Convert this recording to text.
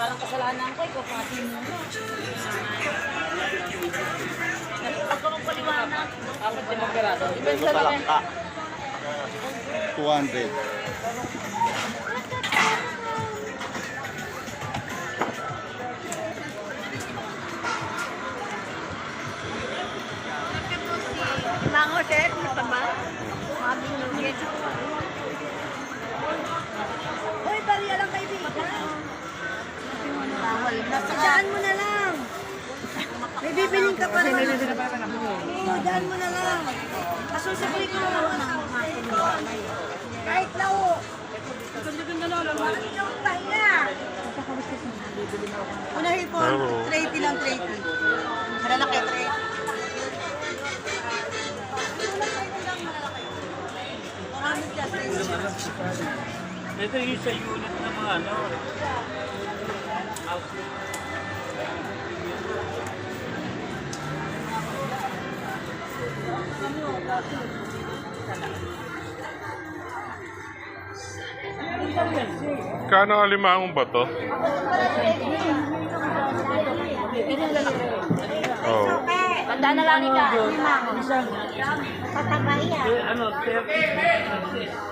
Parang kasalanan ko, ikaw pati mo. Huwag ka magpaliwanag. Apat limang peraso. Ibenta lang eh. Palangka. 200. Mango, sir, mataba. Mabinugin. Hoy, bariya lang kaibigan. Bawal na. Daan mo na lang. May bibiling ka pa naman. Oo, daan mo na lang. Kasusabay ko lang naman. Kahit lao. Bakit yung tahiya? Unahin po, 30 lang, 30. Malalaki, 30. Maraming dyan, 30. Ito yung sa unit ng mga ano. Kano alimangon ba to? Oh. Tanda na lang ika. Patabay yan. Ano, 30.